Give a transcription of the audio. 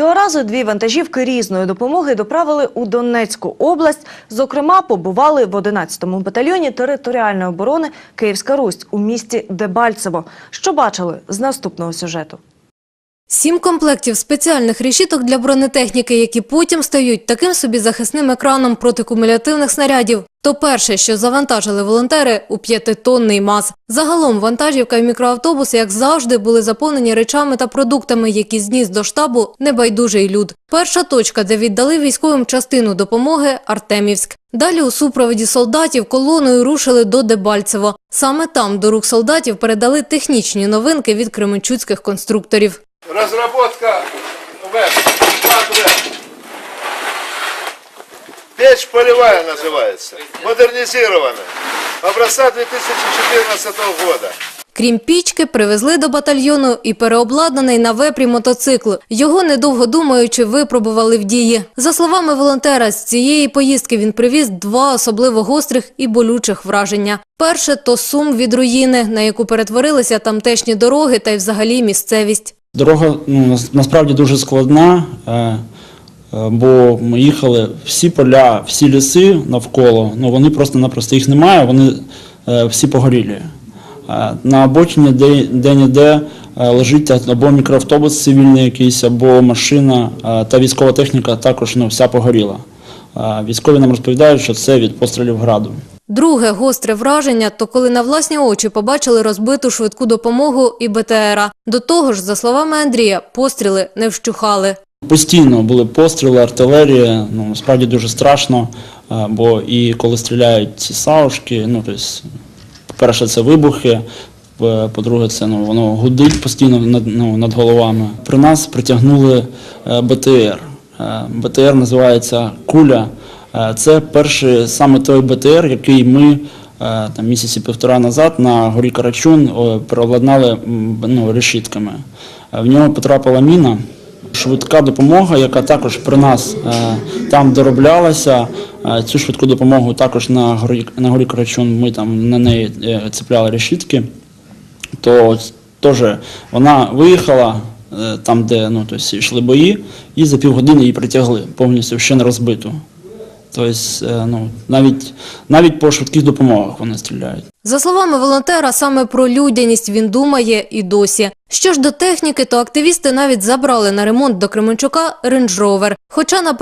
Цього разу дві вантажівки різної допомоги доправили у Донецьку область. Зокрема, побували в 11-му батальйоні територіальної оборони Київська Русь у місті Дебальцево. Що бачили з наступного сюжету? Сім комплектів спеціальних решіток для бронетехніки, які потім стають таким собі захисним екраном проти кумулятивних снарядів. То перше, що завантажили волонтери у п'ятитонний МАЗ. Загалом вантажівка і мікроавтобус, як завжди, були заповнені речами та продуктами, які зніс до штабу небайдужий люд. Перша точка, де віддали військовим частину допомоги – Артемівськ. Далі у супроводі солдатів колоною рушили до Дебальцево. Саме там до рук солдатів передали технічні новинки від кременчуцьких конструкторів Разработка ВЭП, план ВЭП. Печь полевая называется, модернизированная, образца 2014 года. Крім пічки, привезли до батальйону і переобладнаний на вепрі мотоцикл. Його, недовго думаючи, випробували в дії. За словами волонтера, з цієї поїздки він привіз два особливо гострих і болючих враження. Перше – то сум від руїни, на яку перетворилися тамтешні дороги та й взагалі місцевість. Дорога ну, нас- насправді дуже складна, е, е, бо ми їхали всі поля, всі ліси навколо, ну вони просто-напросто їх немає, вони е, всі погорілі. На обочині де- де-ніде е, лежить або мікроавтобус цивільний якийсь, або машина, та військова техніка також ну, вся погоріла. Військові нам розповідають, що це від пострілів граду. Друге гостре враження – то коли на власні очі побачили розбиту швидку допомогу і БТРа. До того ж, за словами Андрія, постріли не вщухали. Постійно були постріли, артилерія. Ну насправді дуже страшно. е, Бо і коли стріляють ці саушки, ну тобто, по-перше, це вибухи. По-друге, це ну воно гудить постійно над, ну, над головами. При нас притягнули е, БТР. Е, БТР називається Куля. Е, Це перший саме той БТР, який ми е, там місяці півтора назад на горі Карачун о, переобладнали ну, решітками. Е, В нього потрапила міна. Швидка допомога, яка також при нас е, там дороблялася. Е, Цю швидку допомогу також на горі, на горі Карачун ми там на неї е, цепляли решітки. То теж вона виїхала е, там, де ну, тобто, йшли бої, і за півгодини її притягли повністю ще не розбиту. Тобто, е, ну, навіть, навіть по швидких допомогах вони стріляють. За словами волонтера, саме про людяність він думає і досі. Що ж до техніки, то активісти навіть забрали на ремонт до Кременчука Рейндж Ровер. Хоча наперед